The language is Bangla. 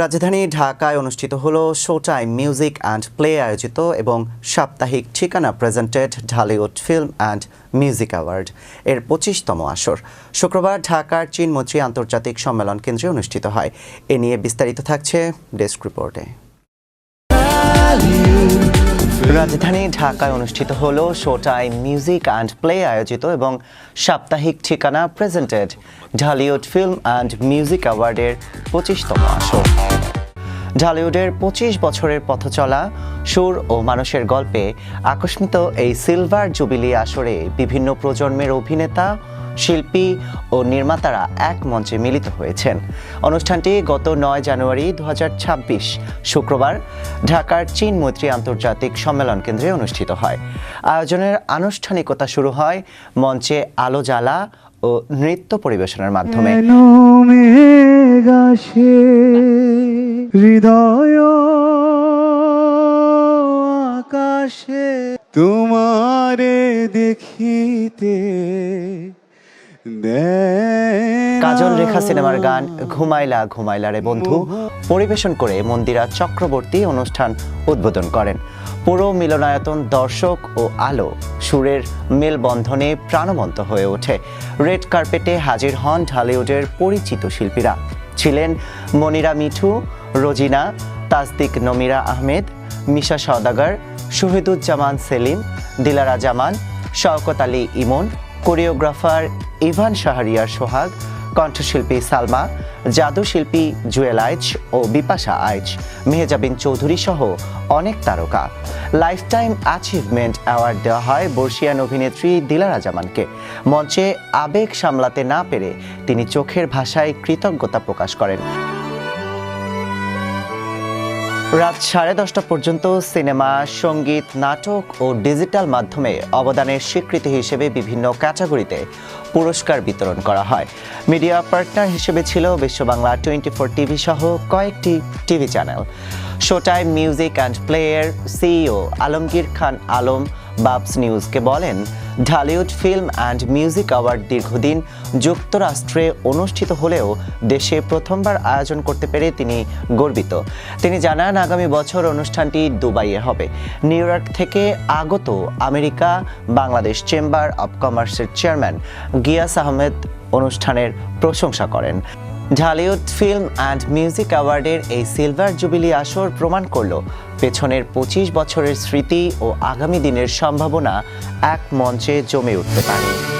রাজধানী ঢাকায় অনুষ্ঠিত হল show time music and play আয়োজিত এবং সাপ্তাহিক Thikana presented Dhallywood film and music award এর পঁচিশতম আসর। শুক্রবার ঢাকার চীনমৈত্রী আন্তর্জাতিক সম্মেলন কেন্দ্রে অনুষ্ঠিত হয়। এ নিয়ে বিস্তারিত থাকছে ডেস্ক রিপোর্টে রাজধানী ঢাকায় অনুষ্ঠিত হল show time music and play আয়োজিত এবং সাপ্তাহিক Thikana presented Dhallywood film and music অ্যাওয়ার্ডের পঁচিশতম আসর। ঢালিউডের পঁচিশ বছরের পথ চলা সুর ও মানুষের গল্পে আকস্মিত এই সিলভার জুবিলি আসরে বিভিন্ন প্রজন্মের অভিনেতা শিল্পী ও নির্মাতারা এক মঞ্চে মিলিত হয়েছেন। অনুষ্ঠানটি গত নয় জানুয়ারি দু হাজার ছাব্বিশ শুক্রবার ঢাকার চীন মৈত্রী আন্তর্জাতিক সম্মেলন কেন্দ্রে অনুষ্ঠিত হয়। আয়োজনের আনুষ্ঠানিকতা শুরু হয় মঞ্চে আলো জ্বালা ও নৃত্য পরিবেশনের মাধ্যমে। হৃদয় আকাশে তোমারে দেখিতে কাজল রেখা সিনেমার গান ঘুমাইলা ঘুমাইলা রে বন্ধু। পরিবেশন করে মন্দিরা চক্রবর্তী অনুষ্ঠান উদ্বোধন করেন। পুরো মিলনায়তন দর্শক ও আলো সুরের মেলবন্ধনে প্রাণবন্ত হয়ে ওঠে। রেড কার্পেটে হাজির হন ঢালিউডের পরিচিত শিল্পীরা। ছিলেন মনিরা মিঠু, রোজিনা, তাসদিক নমিরা আহমেদ, মিশা সওদাগর, শহীদুজ্জামান সেলিম, দিলারা জামান, শওকত আলী ইমন, কোরিওগ্রাফার ইভান শাহরিয়ার সোহাগ, কণ্ঠশিল্পী সালমা, জাদুশিল্পী জুয়েল আইচ ও বিপাশা আইচ মেহেজাবিন চৌধুরী সহ অনেক তারকা। লাইফটাইম অ্যাচিভমেন্ট অ্যাওয়ার্ড দেওয়া হয় বর্ষিয়ান অভিনেত্রী দিলারা জামানকে মঞ্চে আবেগ সামলাতে না পেরে তিনি চোখের ভাষায় কৃতজ্ঞতা প্রকাশ করেন। রাত সাড়ে দশটা পর্যন্ত সিনেমা, সংগীত, নাটক ও ডিজিটাল মাধ্যমে অবদানের স্বীকৃতি হিসেবে বিভিন্ন ক্যাটাগরিতে পুরস্কার বিতরণ করা হয়। মিডিয়া পার্টনার হিসেবে ছিল বিশ্ববাংলা টোয়েন্টি ফোর টিভি সহ কয়েকটি TV channel. Show time music and player CEO Alamgir Khan Alam বাবস নিউজকে বলেন, Dhallywood film and music award দীর্ঘদিন যুক্তরাষ্ট্রে অনুষ্ঠিত হলেও দেশে প্রথমবার আয়োজন করতে পেরে তিনি গর্বিত। তিনি জানান, আগামী বছর অনুষ্ঠানটি দুবাইয়ে হবে। নিউ ইয়র্ক থেকে আগত আমেরিকা, বাংলাদেশ চেম্বার অব কমার্সের চেয়ারম্যান গিয়াস আহমেদ অনুষ্ঠানের প্রশংসা করেন। ঢালিউড ফিল্ম অ্যান্ড মিউজিক অ্যাওয়ার্ডের এই সিলভার জুবিলি আসর প্রমাণ করল পেছনের পঁচিশ বছরের স্মৃতি ও আগামী দিনের সম্ভাবনা এক মঞ্চে জমে উঠতে পারে।